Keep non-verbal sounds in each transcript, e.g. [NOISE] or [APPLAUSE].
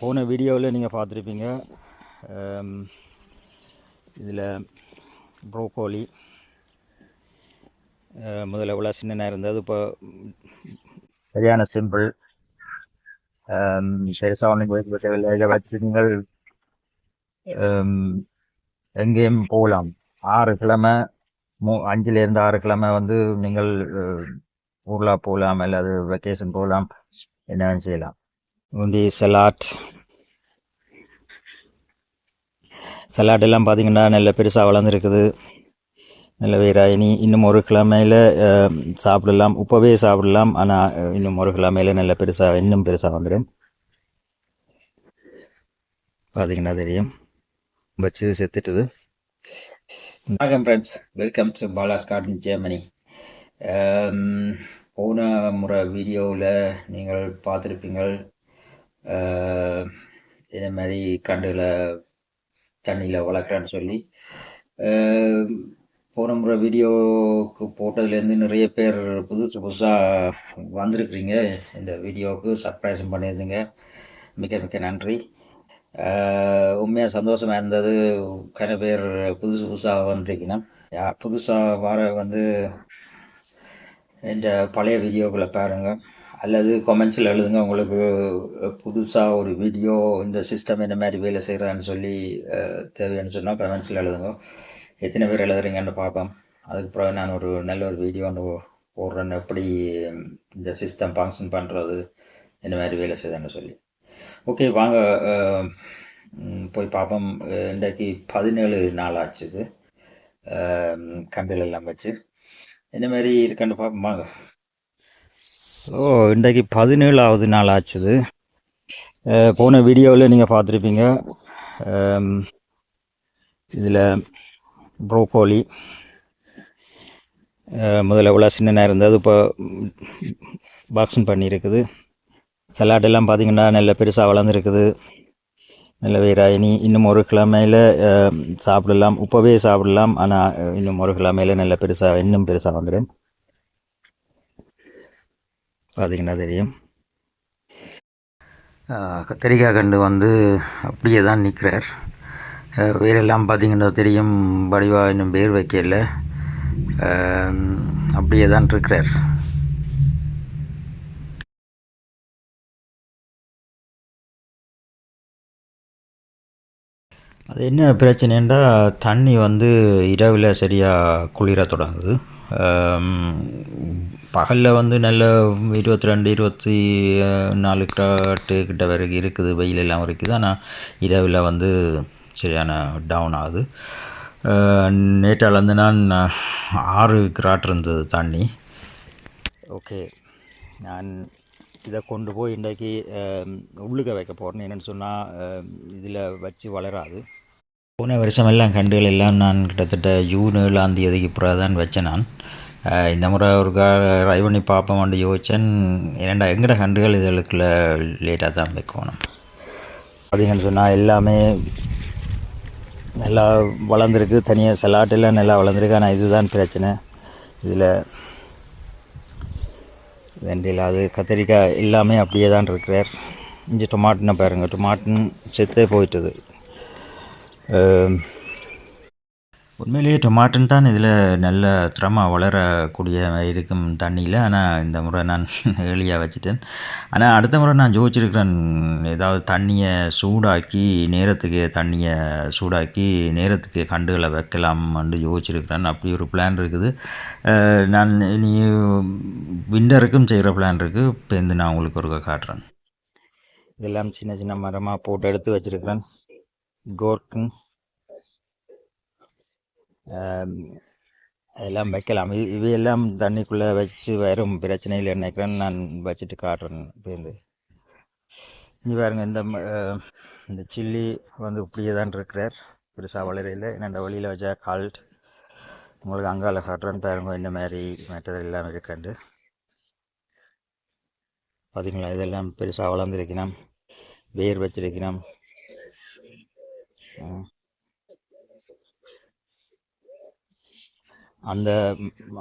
போன வீடியோவில் நீங்கள் பார்த்துருப்பீங்க இதில் ப்ரோக்கோலி முதல்ல இவ்வளோ சின்ன இருந்தது இப்போ சரியான சிம்பிள். பெருசாக ஒன்றும் போய் தேவையில்லை இதை வச்சு நீங்கள் எங்கேயும் போகலாம். ஆறு கிழமை மூ அஞ்சுலேருந்து ஆறு கிழமை வந்து நீங்கள் ஊரில் போகலாம் அல்லது வெக்கேஷன் போகலாம் என்ன செய்யலாம். உண்டி சலாட் சலாட் எல்லாம் பார்த்தீங்கன்னா நல்ல பெருசாக வளர்ந்துருக்குது. நல்ல வீராயினி இன்னும் ஒரு கிழமையில் சாப்பிடலாம். இப்போவே சாப்பிடலாம். ஆனால் இன்னும் ஒரு கிழமையில் நல்ல பெருசாக இன்னும் பெருசாக வந்துடும். பார்த்தீங்கன்னா தெரியும். வச்சு செத்துட்டுது. வணக்கம் friends welcome to Bala's garden Germany போன முறை வீடியோவில் நீங்கள் பார்த்துருப்பீங்கள். இதே மாதிரி கண்டுகளை தண்ணியில் வளர்க்குறேன்னு சொல்லி போன முறை வீடியோவுக்கு போட்டதுலேருந்து நிறைய பேர் புதுசு புதுசாக வந்திருக்கிறீங்க. இந்த வீடியோவுக்கு சர்ப்ரைஸும் பண்ணியிருந்தீங்க. மிக மிக நன்றி. உண்மையாக சந்தோஷமாக இருந்தது. கன பேர் புதுசு புதுசாக வந்திருக்கீங்க. புதுசாக வர வந்து இந்த பழைய வீடியோக்களை பாருங்கள் அல்லது கமெண்ட்ஸில் எழுதுங்க. உங்களுக்கு புதுசாக ஒரு வீடியோ இந்த சிஸ்டம் என்ன மாதிரி வேலை செய்கிறான்னு சொல்லி தேவைன்னு சொன்னால் கமெண்ட்ஸில் எழுதுங்க. எத்தனை பேர் எழுதுறீங்கன்னு பார்ப்போம். அதுக்கு பிறகு நான் ஒரு நல்ல ஒரு வீடியோ ஒன்று போடுறேன்னு எப்படி இந்த சிஸ்டம் ஃபங்க்ஷன் பண்ணுறது என்ன மாதிரி வேலை செய்யுதுன்னு சொல்லி. ஓகே வாங்க போய் பார்ப்போம். இன்றைக்கு பதினேழு நாள் ஆச்சு இது. கண்டில் எல்லாம் வச்சு. என்ன மாதிரி இருக்கான்னு பார்ப்போம். வாங்க. ஸோ இன்றைக்கு பதினேழாவது நாள் ஆச்சுது. போன வீடியோவில் நீங்கள் பார்த்துருப்பீங்க. இதில் ப்ரோக்கோலி. முதல்ல இவ்வளோ சின்ன இருந்தது. இப்போ பாக்ஸிங் பண்ணியிருக்குது. சலாட் எல்லாம் பார்த்தீங்கன்னா நல்ல பெருசாக வளர்ந்துருக்குது. நல்ல வீராயினி இன்னும் ஒரு கிழமையில் சாப்பிடலாம். இப்போவே சாப்பிடலாம். ஆனால் இன்னும் ஒரு கிழமையில் நல்ல பெருசாக இன்னும் பெருசாக வந்துடும். பார்த்தீங்கன்னா தெரியும். கத்திரிக்காய் கண்டு வந்து அப்படியே தான் நிற்கிறார் வேறெல்லாம் பார்த்தீங்கன்னா தெரியும். வடிவாக இன்னும் பேர் வைக்கல. அப்படியே தான் இருக்கிறார். அது என்ன பிரச்சனைன்றா தண்ணி வந்து இரவில் சரியாக குளிர தொடங்குது. பகலில் வந்து நல்ல இருபத்தி ரெண்டு இருபத்தி நாலு கிராட்டு கிட்ட வரைக்கும் இருக்குது. வெயில் எல்லாம் இருக்குது ஆனால் இரவில் வந்து சரியான டவுன் ஆகுது. நேற்றால் வந்து நான் ஆறு கிராட் இருந்தது தண்ணி. ஓகே. நான் இதை கொண்டு போய் இன்றைக்கு உள்ளுக்க வைக்க போகிறேன் என்னென்னு சொன்னால் இதில் வச்சு வளராது. போன வருஷம் எல்லாம் கண்டுகள் எல்லாம் நான் கிட்டத்தட்ட ஜூன் ஏழாம் தேதிக்கு பிறகு தான் வச்சேன் நான். இந்த முறை ஒரு ட்ரை பண்ணி பார்ப்போம்னு யோசிச்சேன். இரண்டா எங்கட கண்டுகள் இதுகளுக்குள்ள லேட்டாக தான் வைக்கணும். பார்த்தீங்கன்னு சொன்னால் எல்லாமே நல்லா வளர்ந்துருக்கு. தனியாக சலாட்டெல்லாம் நல்லா வளர்ந்துருக்கு. ஆனால் இதுதான் பிரச்சனை. இதில் வெண்டையில் அது கத்திரிக்காய் எல்லாமே அப்படியே தான் இருக்கிறார். இங்கே டொமாட்டினை பாருங்கள் டொமாட்டின் செத்தே போயிட்டுது. உண்மையிலேயே டொமாட்டன் தான் இதில் நல்ல திறமாக வளரக்கூடிய இருக்கும் தண்ணியில். ஆனால் இந்த முறை நான் [LAUGHS] ஏழியாக வச்சுட்டேன். ஆனால் அடுத்த முறை நான் ஜோதிச்சிருக்கிறேன். ஏதாவது தண்ணியை சூடாக்கி நேரத்துக்கு தண்ணியை சூடாக்கி நேரத்துக்கு கண்டுகளை வைக்கலாம்னு யோசிச்சிருக்கிறேன் அப்படி ஒரு பிளான் இருக்குது. நான் இனி விண்டருக்கும் செய்கிற பிளான் இருக்குது இப்போ இருந்து நான் உங்களுக்கு ஒரு காட்டுறேன். இதெல்லாம் சின்ன சின்ன மரமாக போட்டு எடுத்து வச்சிருக்கிறேன். கோர்க்குன்னு அதெல்லாம் வைக்கலாம். இது இவையெல்லாம் தண்ணிக்குள்ளே வச்சு வரும் பிரச்சனையில் இல்லை நான் வச்சுட்டு காட்டுறேன். இப்போந்து இங்கே பாருங்க இந்த இந்த சில்லி வந்து இப்படியே தான் இருக்கிறார். பெருசாக வளரையில் என்னென்ன வழியில் வச்சா கால்ட் உங்களுக்கு அங்கால காட்டுறேன்னு பாருங்க. இந்த மாதிரி மற்றது எல்லாம் இருக்கண்டு பார்த்தீங்களா இதெல்லாம் பெருசாக வளர்ந்துருக்கணும். வேர் வச்சிருக்கணும். அந்த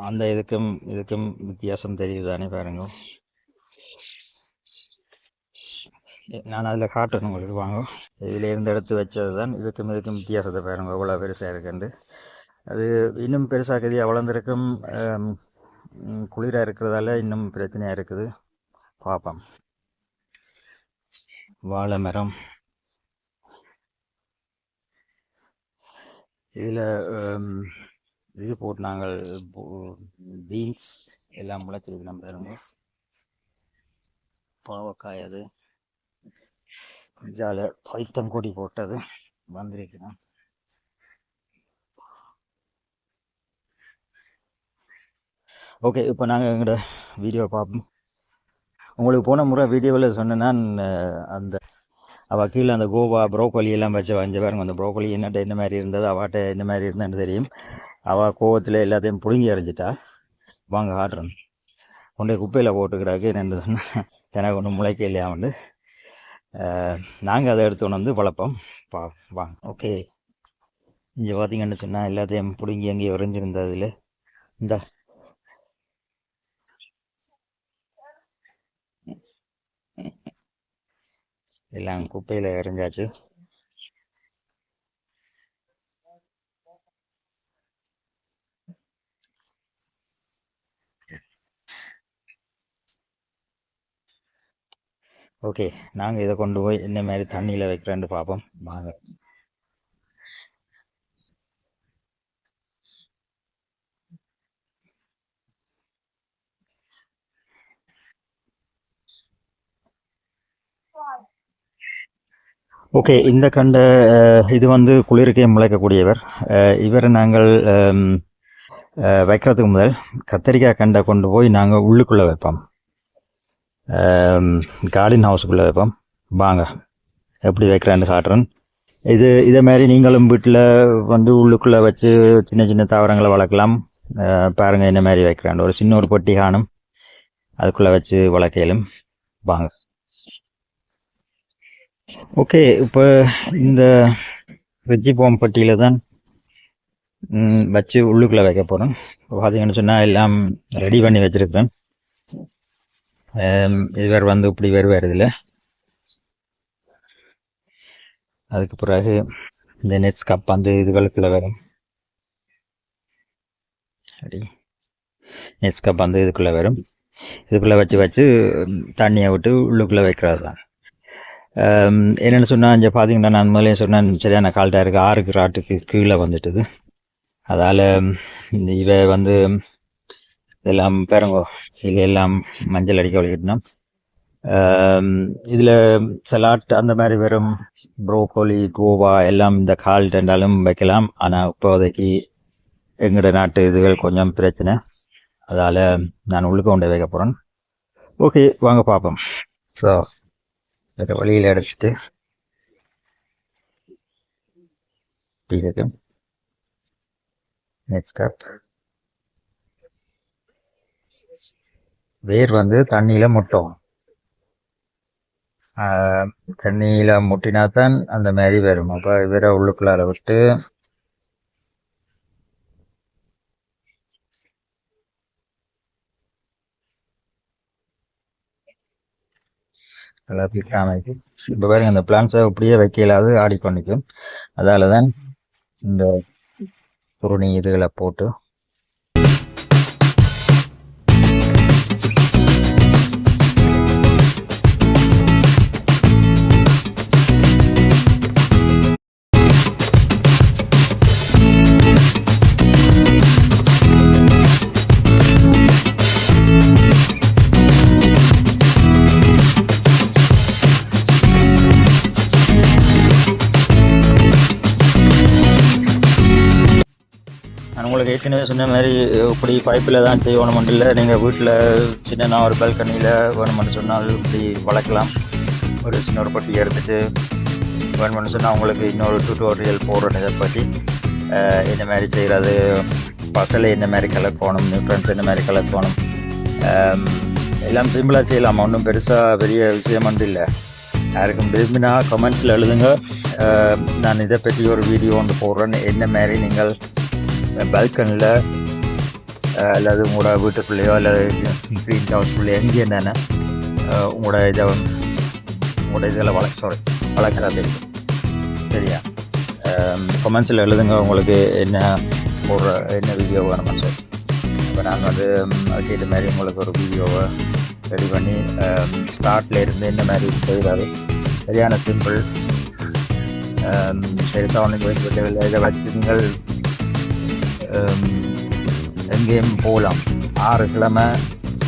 அந்த இதுக்கும் இதுக்கும் வித்தியாசம் தெரியுது தானே பாருங்க. நான் அதில் காட்டணும் உங்களுக்கு வாங்க. இதில் இருந்து எடுத்து வச்சது தான் இதுக்கும் இதுக்கும் வித்தியாசத்தை பாருங்க எவ்வளோ பெருசாக இருக்குண்டு அது இன்னும் பெருசாக்குது வளர்ந்துருக்கும் குளிராக இருக்கிறதால இன்னும் பிரச்சனையாக இருக்குது. பார்ப்போம் வாழை மரம். இதில் இது போட்டு நாங்கள் பீன்ஸ் எல்லாம் முளைச்சிருக்கு நம்ம பாருங்க பாவக்காய் அது. இதால் பைத்தங்கொடி போட்டது. வந்திருக்கிறோம். ஓகே இப்போ நாங்கள் எங்களோட வீடியோ பார்ப்போம் உங்களுக்கு போன முறை வீடியோவில் சொன்னேன்னா அந்த அவள் கீழே அந்த கோவா ப்ரோக்கோலி எல்லாம் வச்சு வஞ்ச பாருங்க. அந்த ப்ரோக்கோலி என்னட்ட என்ன மாதிரி இருந்தது அவாட்ட என்ன மாதிரி இருந்ததுன்னு தெரியும். அவள் கோவத்தில் எல்லாத்தையும் பிடுங்கி அரைஞ்சிட்டா வாங்க ஆடுறேன் கொண்டே குப்பையில் போட்டுக்கிறாக்கு ரெண்டு எனக்கு ஒன்றும் முளைக்க இல்லையா வந்து நாங்கள் அதை எடுத்து வந்து வளர்ப்போம் பா வாங்க. ஓகே. இங்கே பார்த்தீங்கன்னு சொன்னால் எல்லாத்தையும் பிடுங்கி அங்கேயே வரைஞ்சிருந்ததில் இந்த. எல்லாம் குப்பையில் இறஞ்சாச்சு ஓகே நாங்கள் இதை கொண்டு போய் என்ன மாதிரி தண்ணியில் வைக்கிறேன்னு பார்ப்போம் வாங்க. ஓகே இந்த கண்ட இது வந்து குளிருக்கே முளைக்கக்கூடியவர். இவர் நாங்கள் வைக்கிறதுக்கு முதல் கத்திரிக்காய் கண்டை கொண்டு போய் நாங்கள் உள்ளுக்குள்ளே வைப்போம். கார்டன் ஹவுஸுக்குள்ளே வைப்போம். வாங்க எப்படி வைக்கிறேன்னு காட்டுறேன். இது இதே மாதிரி நீங்களும் வீட்டில் வந்து உள்ளுக்குள்ளே வச்சு சின்ன சின்ன தாவரங்களை வளர்க்கலாம். பாருங்கள் என்ன மாதிரி வைக்கிறான் ஒரு சின்ன ஒரு பொட்டி காணும். அதுக்குள்ளே வச்சு வளர்க்கலும் வாங்க. ஓகே இப்போ இந்த வெஜ்ஜி பட்டியில் தான் வச்சு உள்ளுக்குள்ளே வைக்க போகிறோம் பார்த்தீங்கன்னு சொன்னால் எல்லாம் ரெடி பண்ணி வச்சுருக்கேன். இவர் வந்து இப்படி வருவார் இதில் அதுக்கு பிறகு இந்த நெட்ஸ் கப் வந்து இதுகளுக்குள்ள வரும். அப்படி நெட்ஸ் கப் வந்து இதுக்குள்ளே வரும். இதுக்குள்ளே வச்சு வச்சு தண்ணியை விட்டு உள்ளுக்குள்ளே வைக்கிறது தான். என்னென்னு சொன்னால் இங்கே பார்த்தீங்கன்னா நான் முதலே சொன்னேன் சரியான கால்ட்டாக இருக்குது ஆறு கிராட்டுக்கு கீழே வந்துட்டுது. அதால் இவ வந்து இதெல்லாம் பேருங்கோ இது எல்லாம் மஞ்சள் அடிக்க வலிக்கிட்டோம் இதில் சலாட் அந்த மாதிரி வெறும் ப்ரோக்கோலி கோவா எல்லாம் இந்த கால் ரெண்டாலும் வைக்கலாம். ஆனால் இப்போதைக்கு எங்களோட நாட்டு இதுகள் கொஞ்சம் பிரச்சனை. அதால் நான் உள்ளுக்க கொண்டு வைக்க போகிறேன் ஓகே வாங்க பார்ப்போம் ஸோ வேறு வழியில் எடுத்துட்டு இருக்கு. நெக்ஸ்ட் கப் வேர் வந்து தண்ணியில் முட்டும். தண்ணியில் முட்டினா தான் அந்த மாதிரி வரும். அப்போ வேற உள்ளுக்குள்ளார விட்டு நல்லா அமைக்கும் இப்போ பாருங்க அந்த பிளான்ஸை அப்படியே வைக்கலாது ஆடிக்கொண்டிக்கும் அதால தான் இந்த குருணி இதுகளை போட்டு ஏற்கனவே சொன்ன மாதிரி இப்படி பைப்பில் தான் செய்யணும் இல்லை. நீங்கள் வீட்டில் சின்ன ஒரு பால்கனியில் வேணுமென்று சொன்னால் இப்படி வளர்க்கலாம். ஒரு சின்ன ஒரு பட்டி எடுத்துட்டு வேணுமென்று சொன்னால் உங்களுக்கு இன்னொரு டியூட்டோரியல் போடுறோம் இதை பற்றி என்ன மாதிரி செய்கிறது பசலை என்ன மாதிரி கலக்கணும் நியூட்ரன்ஸ் என்ன மாதிரி கலக்கணும். எல்லாம் சிம்பிளாக செய்யலாம். ஒன்றும் பெருசாக பெரிய விஷயம் வந்து இல்லை. யாருக்கும் விரும்பினா கமெண்ட்ஸில் எழுதுங்க. நான் இதை பற்றி ஒரு வீடியோ ஒன்று போடுறேன். என்ன மாதிரி நீங்கள் பால்கனியில் அல்லது உங்களோட வீட்டுக்குள்ளேயோ அல்லது க்ரீன் ஹவுஸ்க்குள்ளேயோ எங்கே என்னென்ன உங்களோட இதை உங்களோட இதில் வளர்க்க சாரி வளர்க்குறது சரியா? கொமெண்ட்ஸில் எழுதுங்க உங்களுக்கு என்ன ஒரு என்ன வீடியோ வேணுமா சார் இப்போ நான் வந்து அதுக்கு இது மாதிரி உங்களுக்கு ஒரு வீடியோவை ரெடி பண்ணி ஸ்டார்டில் இருந்து என்ன மாதிரி செய்கிறாரு சரியான சிம்பிள் சரி சவுண்டிங் வைக்கவில்லை இதை வச்சு நீங்கள் எங்கேயும் போகலாம். ஆறு கிழமை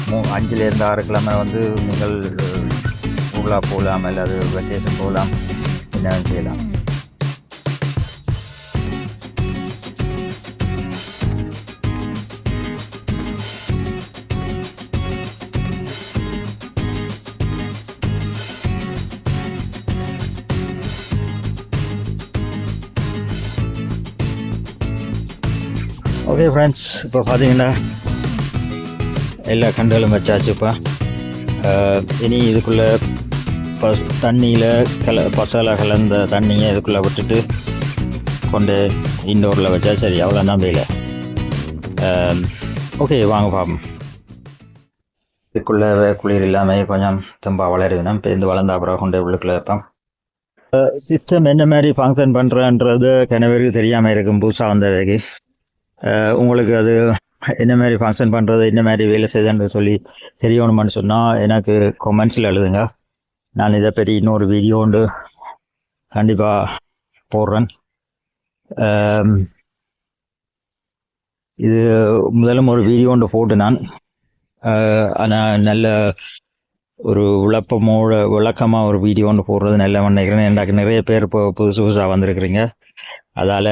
மூ அஞ்சுலேருந்து ஆறு கிழமை வந்து நீங்கள் ஊர்லா போகலாம் அல்லது வெக்கேஷன் போகலாம் என்ன செய்யலாம். ஓகே ஃப்ரெண்ட்ஸ் இப்போ பார்த்தீங்கன்னா எல்லா கண்டுகளும் வச்சாச்சுப்பா. இனி இதுக்குள்ளே ப தண்ணியில் கல பசலை கலந்த தண்ணியை இதுக்குள்ளே விட்டுட்டு கொண்டு இன்டோரில் வச்சா சரி அவ்வளோ வேலை ஓகே வாங்க பாப்போம். இதுக்குள்ளே குளிர் இல்லாமல் கொஞ்சம் தும்பா வளருவினா பேருந்து வளர்ந்த அப்புறம் கொண்டு உள்ளுக்குள்ளே வைப்போம். சிஸ்டம் என்ன மாதிரி ஃபங்க்ஷன் பண்ணுறன்றது கிணவருக்கு தெரியாமல் இருக்கும் புதுசாக வந்த வேகி உங்களுக்கு அது என்ன மாதிரி ஃபங்க்ஷன் பண்ணுறது என்ன மாதிரி வேலை செய்யுதுன்னு சொல்லி தெரியணுமான்னு சொன்னால் எனக்கு கொமெண்ட்ஸில் எழுதுங்க. நான் இதை பற்றி இன்னொரு வீடியோ உண்டு கண்டிப்பாக போடுறேன். இது முதலும் ஒரு வீடியோ ஒன்று போட்டு நான். ஆனால் நல்ல ஒரு விளப்பமோட விளக்கமாக ஒரு வீடியோ ஒன்று போடுறது நல்ல நினைக்கிறேன். எனக்கு நிறைய பேர் இப்போ புதுசு புதுசாக வந்திருக்கிறீங்க. அதால்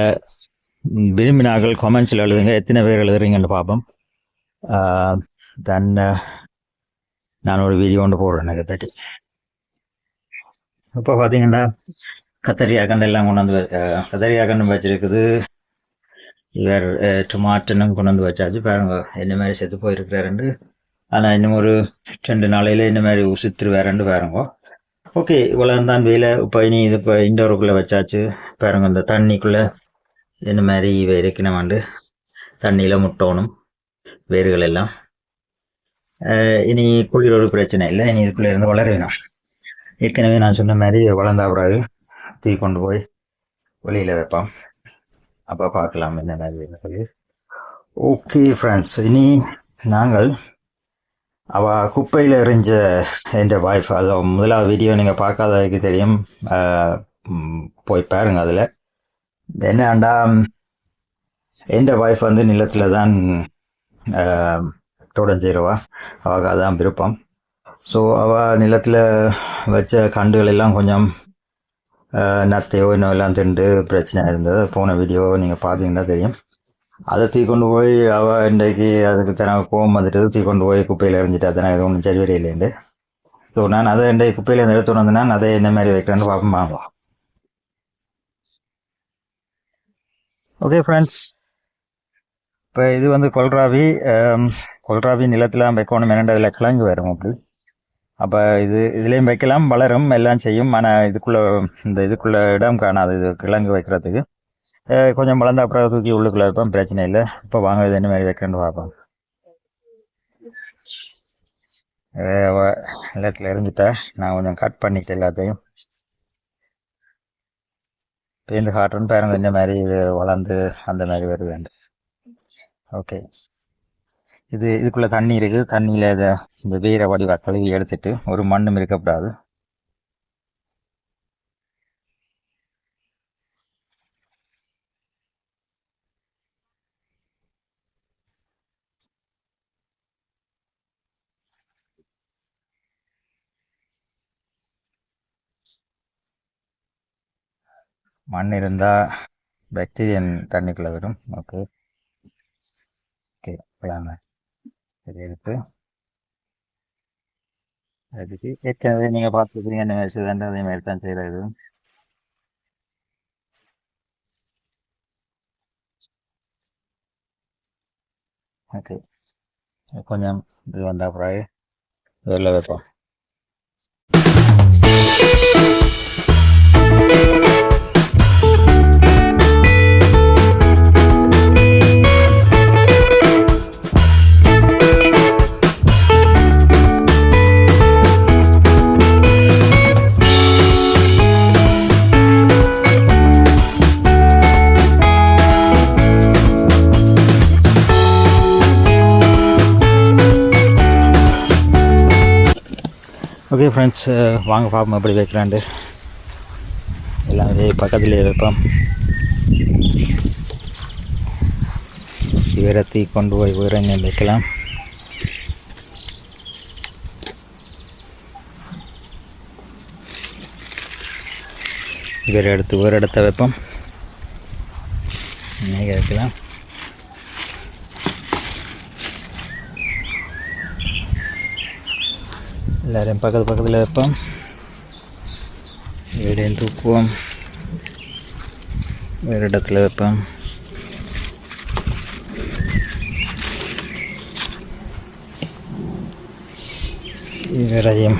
விரும்பினார்கள் கமெண்ட்ஸில் எழுதுங்க. எத்தனை பேர் எழுதுறீங்கன்னு பார்ப்போம். தென் நான் ஒரு வீடியோ ஒன்று போடுறேன் இதை பற்றி இப்போ பார்த்தீங்கன்னா கத்தரிக்காய் கண்டு எல்லாம் கொண்டு வந்து வச்ச- கண்டு வச்சிருக்குது. இவர் டொமாட்டனும் கொண்டு வந்து வச்சாச்சு. பாருங்க என்ன மாதிரி செத்து போயிருக்கிறாருண்டு ஆனால் இன்னும் ஒரு ரெண்டு நாளையில இந்த மாதிரி உசுத்துருவாருண்டு பாருங்க. ஓகே இவ்வளோ தான் வேலை. இப்போ இனி இது இப்போ இண்டோருக்குள்ளே வச்சாச்சு. பாருங்க இந்த தண்ணிக்குள்ளே இந்த மாதிரி இவை வந்து தண்ணியில் முட்டோணும் வேர்கள் எல்லாம் இனி குளிர் ஒரு பிரச்சனை இல்லை. இனி இதுக்குள்ளே இருந்து வளர வேணும். ஏற்கனவே நான் சொன்ன மாதிரி வளர்ந்தா பிறகு தூக்கி கொண்டு போய் வெளியில் வைப்பான். அப்போ பார்க்கலாம் என்ன மாதிரி சொல்லி ஓகே ஃப்ரெண்ட்ஸ் இனி நாங்கள் அவ குப்பையில் எறிஞ்ச என்ற வாய்ஃப் அது முதலாவது வீடியோ நீங்கள் பார்க்காததுக்கு தெரியும். போய் பாருங்க அதில். என்னண்டா எந்த ஒய்ஃப் வந்து நிலத்தில் தான் தோட்டம் செய்கிறவா அவளுக்கு அதான் விருப்பம். ஸோ அவள் நிலத்தில் வச்ச கண்டுகள் எல்லாம் கொஞ்சம் நத்தையோ இன்னும் எல்லாம் திண்டு பிரச்சனை இருந்தது. போன வீடியோ நீங்கள் பார்த்தீங்கன்னா தெரியும். அதை தூக்கி கொண்டு போய் அவள் இன்றைக்கு அதுக்கு தனக்கு கோவம் வந்துட்டு தூக்கி கொண்டு போய் குப்பையில் எறிஞ்சிட்டு அதனால் இது ஒன்றும் சரி வரையிலேண்டு ஸோ நான் அதை இன்றைக்கு குப்பையில் இருந்து எடுத்து வந்தேன்னா அதை என்ன மாதிரி வைக்கிறேன்னு பார்ப்போம். ஓகே ஃப்ரெண்ட்ஸ் இப்போ இது வந்து கொல்ராவி கொல்ராவி நிலத்தில் வைக்கணும் என்னென்ன அதில் கிழங்கு வரும் அப்படி. அப்போ இது இதுலேயும் வைக்கலாம் வளரும் எல்லாம் செய்யும். ஆனால் இதுக்குள்ளே இந்த இதுக்குள்ளே இடம் காணாது இது கிழங்கு வைக்கிறதுக்கு. கொஞ்சம் வளர்ந்த அப்புறம் தூக்கி உள்ளுக்குள்ளே வைப்போம் பிரச்சனை இல்லை. இப்போ வாங்க இது என்ன மாதிரி வைக்கிறேன்னு பார்ப்போம். நிலத்தில் எரிஞ்சிட்டா நான் கொஞ்சம் கட் பண்ணிட்டேன் எல்லாத்தையும் இந்த காட்டுறேன்னு பாருங்க. இந்த மாதிரி இது வளர்ந்து அந்த மாதிரி வருவேன் ஓகே இது இதுக்குள்ளே தண்ணி இருக்குது. தண்ணியில் இதை இந்த வீர வடிவ கழுவி எடுத்துட்டு ஒரு மண்ணும் இருக்கக்கூடாது மண் இருந்தால் பாக்டீரியன் தண்ணிக்குள்ளே வரும் ஓகே. ஓகே போலாங்க சரி எடுத்து அதுக்கு ஏற்கனவே நீங்கள் பார்த்துருக்கீங்க என்ன மாதிரி வேண்டாம் அதே மாதிரி தான் செய்கிறது ஓகே. கொஞ்சம் இது வந்தால் பிறகு வெளில வைப்போம். ஓகே ஃப்ரெண்ட்ஸ் uh, வாங்க பார்ப்போம் எப்படி வைக்கிறான்ட்டு எல்லாம் இதே பக்கத்துலேயே வைப்போம். உயரத்தி கொண்டு போய் உயரங்க வைக்கலாம். இவர் இடத்து ஒரு இடத்த வைப்போம். இன்னைக்கு வைக்கலாம். எல்லாரையும் பக்கத்து பக்கத்தில் வைப்போம் வீடையும் தூக்குவோம் வேறு இடத்துல வைப்போம் இவரையும்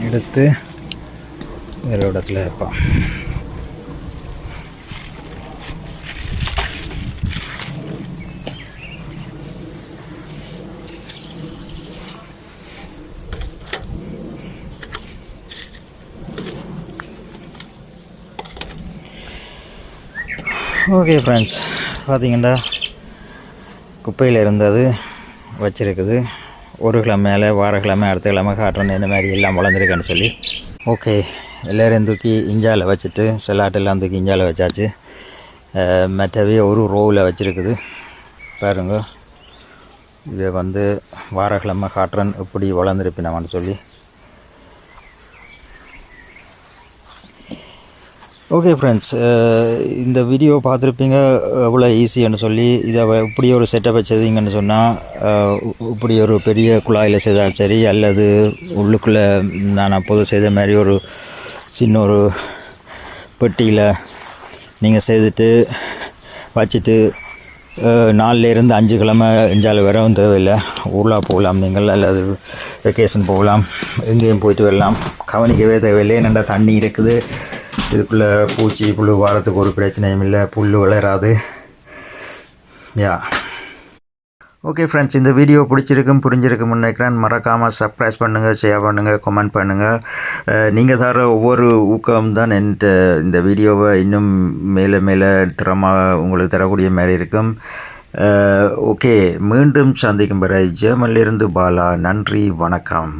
எடுத்து வேறு ஓகே ஃப்ரெண்ட்ஸ் பார்த்தீங்கன்னா குப்பையில் இருந்தது வச்சுருக்குது. ஒரு கிழமை மேலே வார கிழமை அடுத்த கிழமை காட்டுறேன். இந்த மாதிரி எல்லாம் வளர்ந்துருக்கேன்னு சொல்லி. ஓகே எல்லோரையும் தூக்கி இஞ்சாவில் வச்சுட்டு செல்லாட்டெல்லாம் தூக்கி இஞ்சாவில் வச்சாச்சு. மற்றவே ஒரு ரோவில் வச்சுருக்குது. பாருங்க. இதை வந்து வாரக்கிழமை காட்டுறன். எப்படி வளர்ந்துருப்பினவான்னு சொல்லி. ஓகே ஃப்ரெண்ட்ஸ் uh, இந்த வீடியோ பார்த்துருப்பீங்க எவ்வளோ ஈஸின்னு சொல்லி இதை வ- இப்படி ஒரு செட்டப் வச்சதுங்கன்னு சொன்னால் uh, இப்படி ஒரு பெரிய குழாயில் செய்தாலும் சரி அல்லது உள்ளுக்குள்ளே நான் அப்போது செய்த மாதிரி ஒரு சின்ன ஒரு பெட்டியில் நீங்கள் செய்துட்டு வச்சுட்டு uh, நாலுலேருந்து இருந்து அஞ்சு கிழமை இஞ்சால வரவும் தேவையில்லை. ஊர்லா போகலாம் நீங்கள் அல்லது வெக்கேஷன் போகலாம் எங்கேயும் போயிட்டு வரலாம். கவனிக்கவே தேவையில்லை என்னென்னா தண்ணி இருக்குது. இதுக்குள்ளே பூச்சி புழு வாரத்துக்கு ஒரு பிரச்சனையும் இல்லை. புல் வளராது. யா. ஓகே ஃப்ரெண்ட்ஸ் இந்த வீடியோ பிடிச்சிருக்கும் புரிஞ்சிருக்கும் நினைக்கிறேன். மறக்காமல் சப்ஸ்கிரைப் பண்ணுங்கள் ஷேர் பண்ணுங்கள் கமெண்ட் பண்ணுங்கள் நீங்கள் தர ஒவ்வொரு ஊக்கம் தான் என்கிட்ட. இந்த வீடியோவை இன்னும் மேலே மேலே தரமாக உங்களுக்கு தரக்கூடிய மாதிரி இருக்கும். ஓகே. மீண்டும் சந்திக்கும் வரை ஜெர்மனிலிருந்து பாலா. நன்றி வணக்கம்.